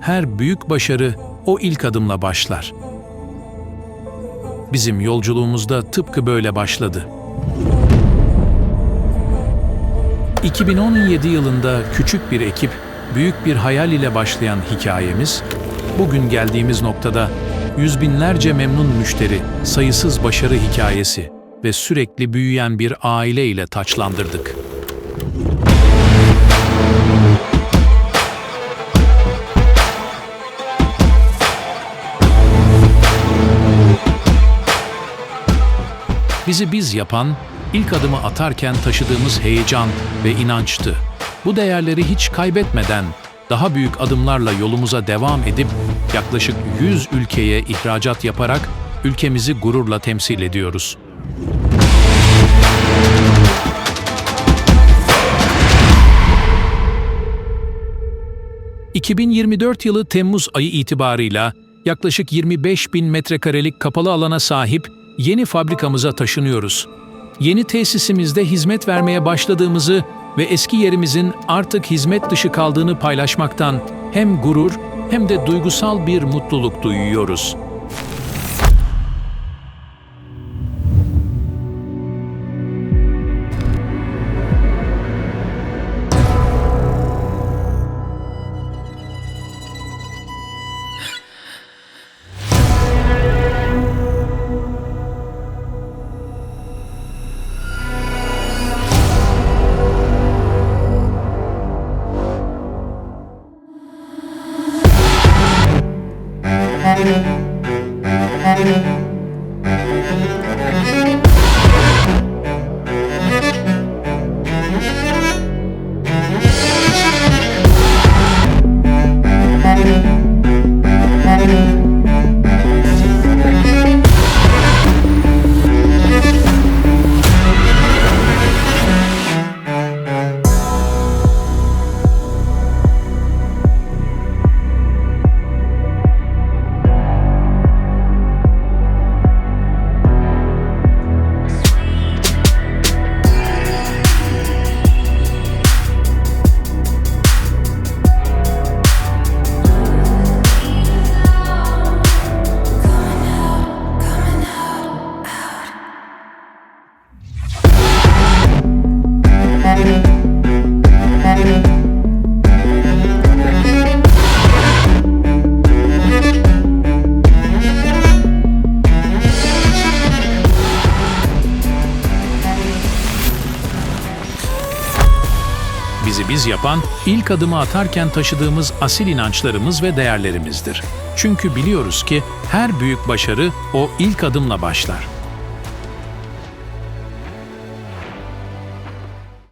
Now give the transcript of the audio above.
her büyük başarı o ilk adımla başlar. Bizim yolculuğumuzda tıpkı böyle başladı. 2017 yılında küçük bir ekip, büyük bir hayal ile başlayan hikayemiz, bugün geldiğimiz noktada yüz binlerce memnun müşteri, sayısız başarı hikayesi ve sürekli büyüyen bir aile ile taçlandırdık. Bizi biz yapan, ilk adımı atarken taşıdığımız heyecan ve inançtı. Bu değerleri hiç kaybetmeden, daha büyük adımlarla yolumuza devam edip yaklaşık 100 ülkeye ihracat yaparak ülkemizi gururla temsil ediyoruz. ...2024 yılı Temmuz ayı itibarıyla yaklaşık 25 bin metrekarelik kapalı alana sahip yeni fabrikamıza taşınıyoruz. Yeni tesisimizde hizmet vermeye başladığımızı ve eski yerimizin artık hizmet dışı kaldığını paylaşmaktan hem gurur hem de duygusal bir mutluluk duyuyoruz. Bizi biz yapan, ilk adımı atarken taşıdığımız asil inançlarımız ve değerlerimizdir. Çünkü biliyoruz ki her büyük başarı o ilk adımla başlar.